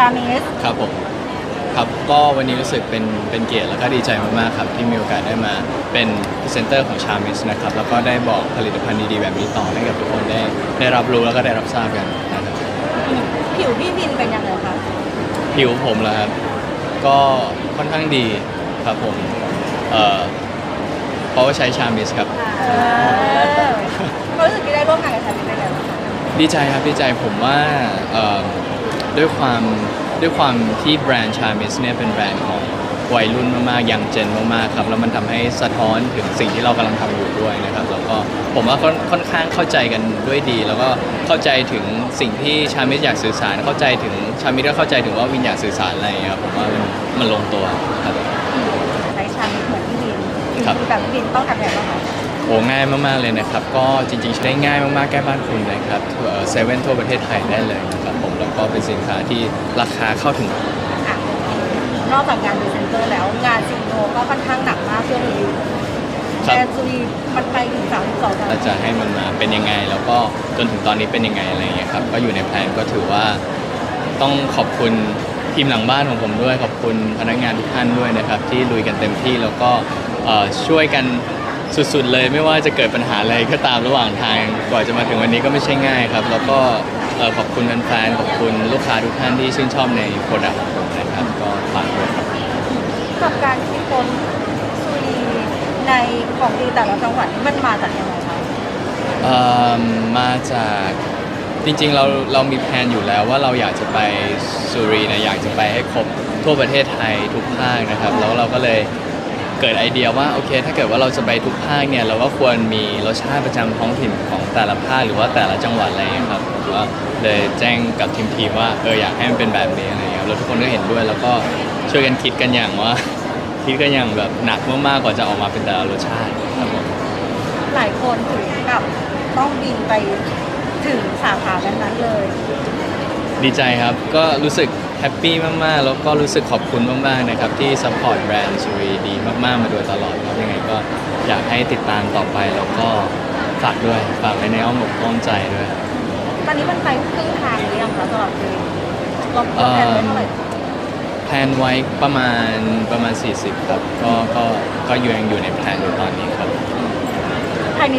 ของชามิสครับผมครับก็วันนี้รู้สึกเป็นเป็นเกียรติแล้วก็ดีใจมากๆครับที่มีโอกาสได้มาเป็นพรีเซนเตอร์ของชามิสนะครับแล้วก็ได้บอกผลิตภัณฑ์ดีๆแบบนี้ต่อให้กับทุกคนได้ได้รับรู้แล้วก็ได้รับทราบกันนะครับผิวพี่วินเป็นยังไงคะผิวผมแล้วครับก็ค่อนข้างดีครับผมเอ่อเพราะว่าใช้ชามิสครับเออเขารู้สึกที่ได้ร่วมงานกับชามิสเป็นยังไงบ้างคะดีใจครับดีใจผมว่าเอ่อ ด้วยความด้วยความที่แบรนด์ชามิสเนี่ยเป็นแบรนด์ของวัยรุ่นมากๆยังเจนมากๆครับ แล้วมันทำให้สะท้อนถึงสิ่งที่เรากำลังทำอยู่ด้วยนะครับ แล้วก็ผมว่าค่อนค่อนข้างเข้าใจกันด้วยดี แล้วก็เข้าใจถึงสิ่งที่ชามิสอยากสื่อสาร เข้าใจถึงชามิสก็เข้าใจถึงว่าวินอยากสื่อสารอะไรอย่างเงี้ยครับผมว่ามันมันลงตัวครับใช้ชามิสเหมือนพี่วินผิวครับแบบพี่วินต้องทำยังไงบ้างคะโอ้ง่ายมากๆเลยนะครับ ก็จริงๆใช้ได้ง่ายมากๆแก้บ้านคุณนะครับเซเว่นทั่วประเทศไทยได้เลยนะครับ ผมแล้วก็เป็นสินค้าที่ราคาเข้าถึง อะนอกจากงานพรีเซนเตอร์แล้วงานซิงโนก็ค่อนข้างหนักมากช่วงนี้ครับแอนซูรีมันไปถึงสามสิบสองเราจะให้มันมาเป็นยังไง แล้วก็จนถึงตอนนี้เป็นยังไงอะไรอย่างเงี้ยครับก็อยู่ในแผนก็ถือว่าต้องขอบคุณทีมหลังบ้านของผมด้วย ขอบคุณพนักงานทุกท่านด้วยนะครับ ที่ลุยกันเต็มที่แล้วก็เอ่อช่วยกันสุดๆเลย ไม่ว่าจะเกิดปัญหาอะไรก็ตามระหว่างทางกว่าจะมาถึงวันนี้ก็ไม่ใช่ง่ายครับ แล้วก็ เอ่อขอบคุณแฟนๆขอบคุณลูกค้าทุกท่านที่ชื่นชอบในโปรดักต์ของผมนะครับก็ฝากด้วยครับกับการคิดค้นซูรีในของดีแต่ละจังหวัดนี่มันมาจากยังไงคะเอ่อมาจากจริงๆเราเรามีแผนอยู่แล้วว่าเราอยากจะไปสุรีนะอยากจะไปให้ครบทั่วประเทศไทยทุกภาคนะครับ แล้วเราก็เลย เกิดไอเดียว่าโอเค ถ้าเกิดว่าเราจะไปทุกภาคเนี่ยเราก็ควรมีรสชาติประจำท้องถิ่นของแต่ละภาคหรือว่าแต่ละจังหวัดอะไรอย่างเงี้ยครับผมก็เลยแจ้งกับทีมทีมว่าเอออยากให้มันเป็นแบบนี้อะไรอย่างเงี้ยแล้วทุกคนก็เห็นด้วยแล้วก็ช่วยกันคิดกันอย่างว่า คิดกันอย่างแบบหนักมากๆกว่าจะออกมาเป็นแต่ละรสชาติครับผมหลายคนถึงกับต้องบินไปถึงสาขานั้นๆเลย ดีใจครับก็รู้สึก แฮปปี้มากๆ แล้วก็รู้สึกขอบคุณมากๆนะครับที่ซัพพอร์ตแบรนด์สุรีดีมากๆ มาโดยตลอดครับยังไงก็อยากให้ติดตามต่อไปแล้วก็ฝากด้วยฝากไว้ในอ้อมอกอ้อมใจด้วยครับตอนนี้มันไปครึ่งทางหรือยังคะสำหรับซูรีลองแผนไว้เท่าไหร่แพลนไว้ประมาณประมาณ 40 ครับ ก็ก็ก็อยู่ยังอยู่ในแพลนอยู่ตอนนี้ครับภายใน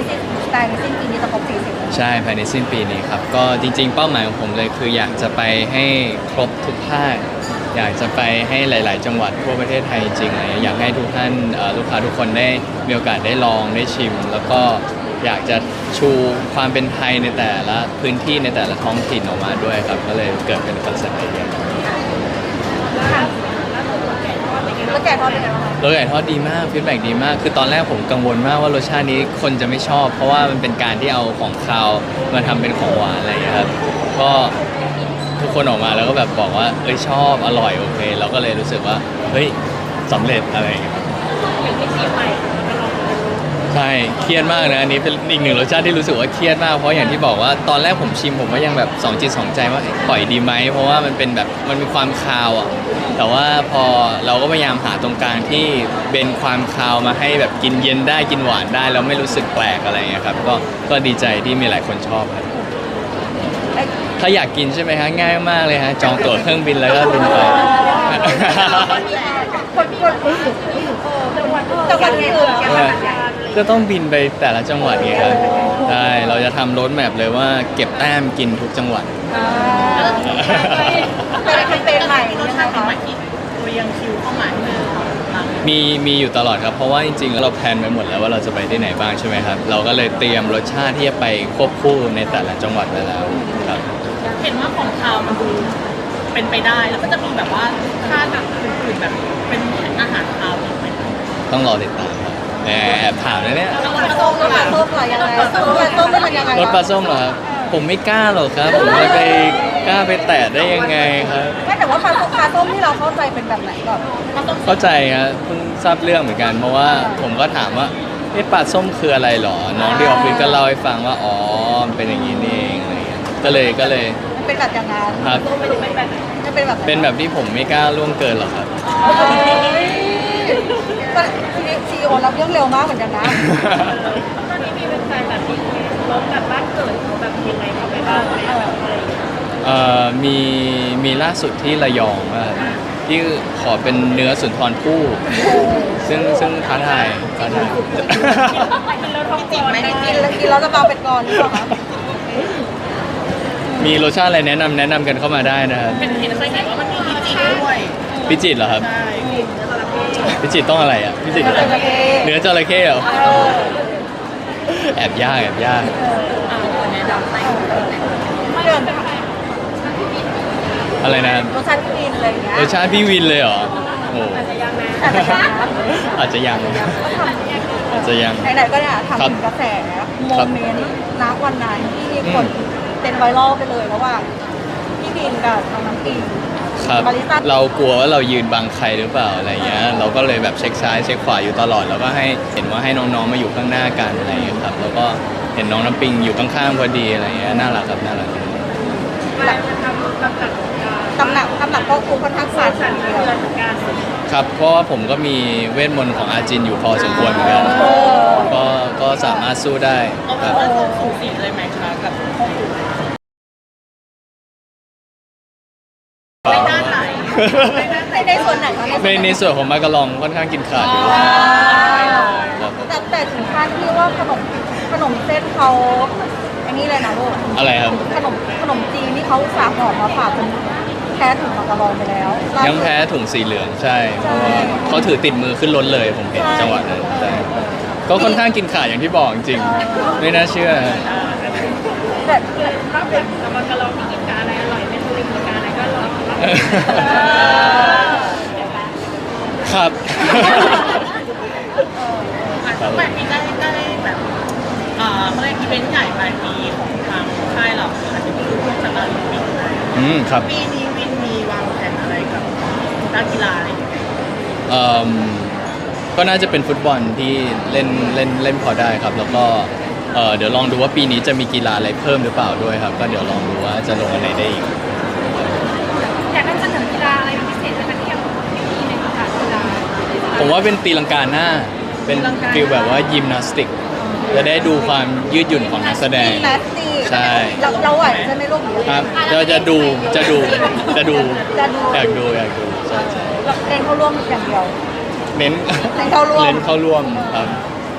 สิ้นภายในสิ้นปีนี้จะครบ40ใช่ภายในสิ้นปีนี้ครับ ก็จริง ๆ เป้าหมายของผมเลยคืออยากจะไปให้ครบทุกภาคอยากจะไปให้หลาย ๆ จังหวัดทั่วประเทศไทยจริงๆอะไรอยากให้ทุกท่านลูกค้าทุกคนได้มีโอกาสได้ลองได้ชิม แล้วก็อยากจะชูความเป็นไทยในแต่ละพื้นที่ในแต่ละท้องถิ่นออกมาด้วยครับ ก็เลยเกิดเป็นคอนเซ็ปต์ไอเดีย แล้วแกทอดเป็นไงบ้างคะรสไก่ทอดดีมากฟีดแบ็ดีมาก คือตอนแรกผมกังวลมากว่ารสชาตินี้คนจะไม่ชอบ เพราะว่ามันเป็นการที่เอาของคาวมาทำเป็นของหวานอะไรอย่างเงี้ยครับก็ทุกคนออกมาแล้วก็แบบบอกว่าเอ้ยชอบอร่อยโอเค เราก็เลยรู้สึกว่าเฮ้ยสำเร็จอะไรอย่างเงี้ยใช่เครียดมากนะอันนี้เป็นอีกหนึ่งรสชาติที่รู้สึกว่าเครียดมากเพราะอย่างที่บอกว่าตอนแรกผมชิมผมก็ยังแบบสองจิตสองใจว่าเอ๊ะปล่อยดีไหมเพราะว่ามันเป็นแบบมันมีความคาวอะ แต่ว่าพอเราก็พยายามหาตรงกลางที่เป็นความคาวมาให้แบบกินเย็นได้กินหวานได้แล้วไม่รู้สึกแปลกอะไรเงี้ยครับก็ก็ดีใจที่มีหลายคนชอบครับถ้าอยากกินใช่ไหมฮะง่ายมากเลยฮะจองตั๋วเครื่องบินแล้วก็บินไปคนคนอื่นจังหวัดจังหวัดอื่นจังหวัดใหญ่ก็ต้องบินไปแต่ละจังหวัดไงครับใช่เราจะทำรถแมพเลยว่าเก็บแต้มกินทุกจังหวัด อ่าเป็นแคมเปญใหม่หรือยังไงคะเรียงคิวเข้ามาให้มันมีมีอยู่ตลอดครับ เพราะว่าจริงๆแล้วเราแพลนไว้หมดแล้วว่าเราจะไปที่ไหนบ้างใช่ไหมครับ เราก็เลยเตรียมรสชาติที่จะไปควบคู่ในแต่ละจังหวัดไปแล้วครับเห็นว่าของคาวมันดูเป็นไปได้แล้วก็จะมีแบบว่าถ้าแบบอื่นๆแบบเป็นอาหารคาวอีกไหมต้องรอติดตามครับแอบถามนะเนี่ยแล้วปลาส้มรสปลาส้มเหรอยังไงรสปลาส้มเป็นยังไงรถปลาส้มเหรอครับ ผมไม่กล้าหรอกครับ ผมจะไปกล้าไปแตะได้ยังไงครับ ไม่แต่ว่าปลาส้มปลาส้มที่เราเข้าใจเป็นแบบไหนก่อนเข้าใจครับเพิ่งทราบเรื่องเหมือนกัน เพราะว่าผมก็ถามว่าเอ๊ะปลาส้มคืออะไรหรอ น้องที่ออฟฟิศก็เล่าให้ฟังว่าอ๋อมันเป็นอย่างนี้นี่เองอะไรเงี้ยก็เลยก็เลย มันเป็นแบบอย่างนั้นครับมันเป็นแบบไหนมันเป็นแบบไหนเป็นแบบที่ผมไม่กล้าล่วงเกินหรอกครับก็ซีโอรับเรื่องเร็วมากเหมือนกันนะ ตอนนี้มีเป็นแฟนแบบมีรถแบบบ้านเกิดเขาแบบยังไงเขาไปบ้างไหมแบบ อะไรอย่างเงี้ยเอเอ่อมีมีล่าสุดที่ระยองว่าที่ขอเป็นเนื้อสุนทรภู่ซึ่งซึ่งท้าทายท้าทายพี่จิ๋มไหมกินแล้วกินแล้วจะเบาเป็นกรหรือเปล่าคะมีรสชาติอะไรแนะนำแนะนำกันเข้ามาได้นะครับเป็นเห็นเคยเห็นว่ามันมีพี่จิ๋มด้วยพิจิตรเหรอครับ ใช่พิจิตรต้องอะไรอะพิจิตรอะไรเนื้อจระเข้เหรอแอบยากแอบยาก อ่าแนะนำให้เดิน อะไรนะครับรสชาติกินอะไรอย่างเงี้ยรสชาติพี่วินเลยเหรอโอ้อาจจะยังนะอาจจะยังอาจจะยังไหนๆก็เนี่ยทำถึงกระแสโมเมนต์ณวันนั้นที่มีคนเป็นไวรัลไปเลยระหว่างพี่บินกับน้องน้ำปิงครับบาริสต้าเรากลัวว่าเรายืนบังใครหรือเปล่าอะไรเงี้ยเราก็เลยแบบเช็คซ้ายเช็คขวาอยู่ตลอดแล้วก็ให้เห็นว่าให้น้องๆมาอยู่ข้างหน้ากันอะไรเงี้ยครับแล้วก็เห็นน้องน้ำปิงอยู่ข้างๆพอดีอะไรเงี้ยน่ารักครับน่ารัก ตำหนักตำหนักก็ครูค่อนข้างสั่นทีเดียวครับเพราะว่าผมก็มีเวทมนต์ของอาจินอยู่พอสมควรเหมือนกันเออก็ก็สามารถสู้ได้เอาคเป็รันบว่าสูสีเลยไหมคะกับพ่อปู่ในด้านไหนในในส่วนไหนคะในในส่วนของมากะลองค่อนข้างกินขาดอยู่ครับแต่แต่ถึงขั้นที่ว่าขนมขนมเส้นเขาอันนี้เลยนะลูกอะไรครับขนมขนมจีนที่เขาอุตสาห์ห่อมาฝากจนแพ้ถุงมากระลองไปแล้วล่าสุดยังแพ้ถุงสีเหลืองใช่เพราะว่าเขาถือติดมือขึ้นรถเลยผมเห็นจังหวะนั้นใช่ก็ค่อนข้างกินขาดอย่างที่บอกจริงๆไม่น่าเชื่อแต่ถ้าเป็นกรรมการลองมีกินการอะไรอร่อยเป็นบริการอะไรก็ลองครับอะแบบนี้ได้ได้แบบอ่าเขาเรียกอีเวนต์ใหญ่ปลายปีของทางค่ายเราค่ะที่คือพวกสตาร์ลิมปิกอืมครับปีนี้วินมีวาง แผนอะไรกับนักกีฬาอะไรอย่างเงี้ยเอิ่มก็น่าจะเป็นฟุตบอลที่เล่นเล่นเล่นพอได้ครับ แล้วก็เอ่อเดี๋ยวลองดูว่าปีนี้จะมีกีฬาอะไรเพิ่มหรือเปล่าด้วยครับ ก็เดี๋ยวลองดูว่าจะลงอันไหนได้อีก อยากให้เสนอกีฬาอะไรพิเศษไหมคะที่ยังไม่มีในประกาศกีฬา ผมว่าเป็นตีลังกาหน้า เป็นฟิลแบบว่ายิมนาสติก จะได้ดูความยืดหยุ่นของนักแสดงยิมนาสติก ใช่ เราเราไหวใช่ไหมลูกครับจะจะดูจะดูจะดูจะดูอยากดูอยากดูใช่ใช่เราเล่นเข้าร่วมอย่างเดียว เน้นเน้นเข้าร่วม เน้นเข้าร่วมครับ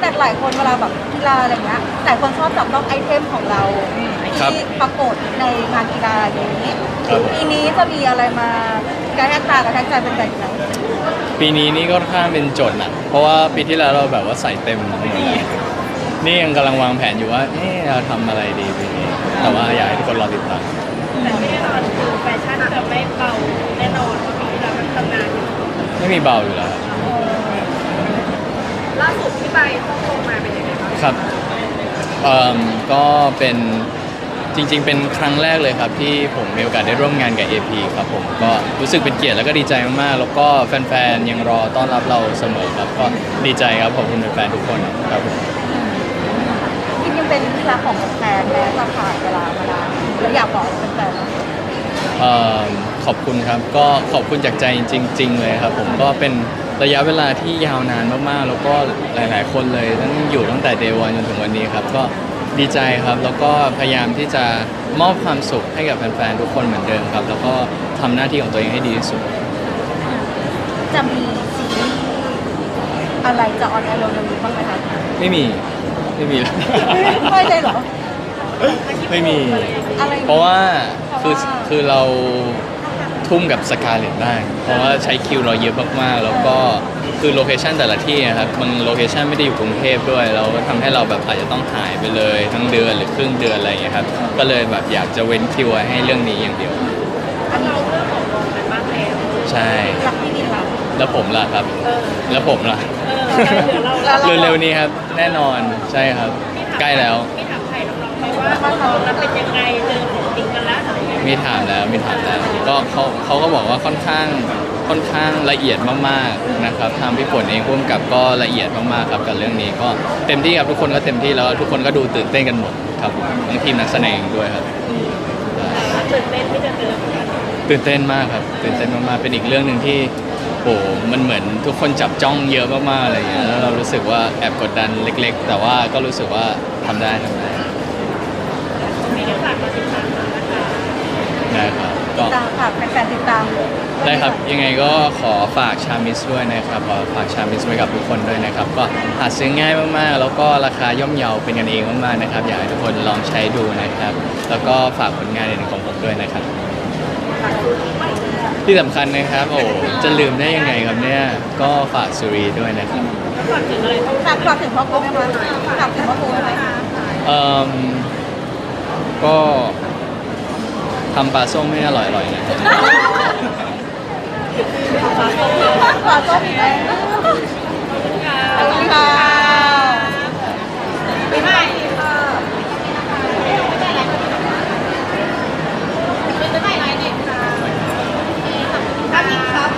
แต่หลายคนเวลาแบบกีฬาอะไรเงี้ยแต่คนชอบจับต้องไอเทมของเราครับที่ปรากฏในงานกีฬาอย่างนี้ครับ ปีนี้จะมีอะไรมากระแทกตากระแทกใจเป็นแบบไหนปีนี้นี่ก็ค่อนข้างเป็นโจทย์หนักเพราะว่าปีที่แล้วเราแบบว่าใส่เต็มหมดแล้วนี่ยังกำลังวางแผนอยู่ว่าเอ๊ะเราทำอะไรดีปีนี้ แต่ว่าอยากให้ทุกคนรอติดตามแต่แน่นอนคือแฟชั่นจะไม่เบาแน่นอนเพราะปีที่แล้วมันทำงานอยู่ไม่มีเบาอยู่แล้วครับล่าสุดที่ไปฮ่องกงมาเป็นยังไงบ้างครับเอ่มก็เป็นจริง ๆ เป็นครั้งแรกเลยครับ ที่ผมมีโอกาสได้ร่วมงานกับ AP ครับผมก็รู้สึกเป็นเกียรติแล้วก็ดีใจมากๆ แล้วก็แฟนๆยังรอต้อนรับเราเสมอครับก็ดีใจครับขอบคุณแฟนๆทุกคนครับผมที่ยัง เป็นที่รักของแฟนแม้จะผ่านเวลามานานแล้วอยากบอกแฟนๆว่าเอ่อขอบคุณครับก็ขอบคุณจากใจจริง ๆ เลยครับผมก็เป็นระยะเวลาที่ยาวนานมากๆ แล้วก็หลายๆ คนเลยทั้งอยู่ตั้งแต่เดวันจนถึงวันนี้ครับก็ดีใจครับแล้วก็พยายามที่จะมอบความสุขให้กับแฟนๆทุกคนเหมือนเดิมครับ แล้วก็ทำหน้าที่ของตัวเองให้ดีที่สุดจะมีซีรีส์อะไรจะออนแอร์เร็วๆนี้บ้างไหมคะไม่มี ไม่มีไม่เลยเหรอ ไม่มี อะไรเพราะว่าคือเพราะว่าคือเราทุ่มกับสกาเลตได้เพราะว่าใช้คิวเราเยอะมากๆ แล้วก็คือโลเคชันแต่ละที่อะครับบางโลเคชันไม่ได้อยู่กรุงเทพด้วย เราก็ทำให้เราแบบอาจจะต้องหายไปเลยทั้งเดือนหรือครึ่งเดือนอะไรอย่างเงี้ยครับ ก็เลยแบบอยากจะเว้นคิวไว้ให้เรื่องนี้อย่างเดียว อันนี้เรื่องของวงกันบ้างแล้วใช่ รักพี่บินรักแล้วผมล่ะครับเออแล้วผมล่ะ เออเดี๋ยวเราแล้วเร็วๆนี้ครับ แน่นอนใช่ครับ ใกล้แล้ว มีถามใครน้องๆไหมว่าน้องๆแล้วเป็นยังไงเจอของจริงกันแล้วอะไรอย่างเงี้ยมีถามแล้วมีถามแล้ว ก็เขาเขาก็บอกว่าค่อนข้างค่อนข้างละเอียดมากๆนะครับทางพี่ฝนเองร่วมกับก็ละเอียดมากๆครับกับเรื่องนี้ก็เต็มที่ครับทุกคนก็เต็มที่แล้วทุกคนก็ดูตื่นเต้นกันหมดครับผมทั้งทีมนักแสดงด้วยครับ ตื่นเต้นที่จะเจอเหมือนกันตื่นเต้นมากครับตื่นเต้นมากๆเป็นอีกเรื่องหนึ่งที่ โอ้มันเหมือนทุกคนจับจ้องเยอะมากๆอะไรอย่างเงี้ยแล้วเรารู้สึกว่าแอบกดดันเล็ก ๆ แต่ว่าก็รู้สึกว่าทำได้ทำได้มีเดี๋ยวฝากมาติดตามนะคะได้ตามฝากแฟนๆติดตามได้ครับยังไงก็ขอฝากชามิสด้วยนะครับขอฝากชามิสไว้กับทุกคนด้วยนะครับ ก็หาซื้อง่ายมากๆ แล้วก็ราคาย่อมเยาเป็นกันเองมากๆนะครับอยากให้ทุกคนลองใช้ดูนะครับ แล้วก็ฝากผลงานอื่นๆของผมด้วยนะครับ ที่สำคัญนะครับ โอ้จะลืมได้ยังไงครับเนี่ย ก็ฝากสุรีด้วยนะครับฝากถึงอะไรต้องฝากฝากถึงพ่อครูไหมคะฝากถึงพ่อครูไหมคะเอ่มก็ทำปลาส้มให้อร่อยๆนะครับฝากต้มอีกแล้วขอบคุณค่ะไม่ได้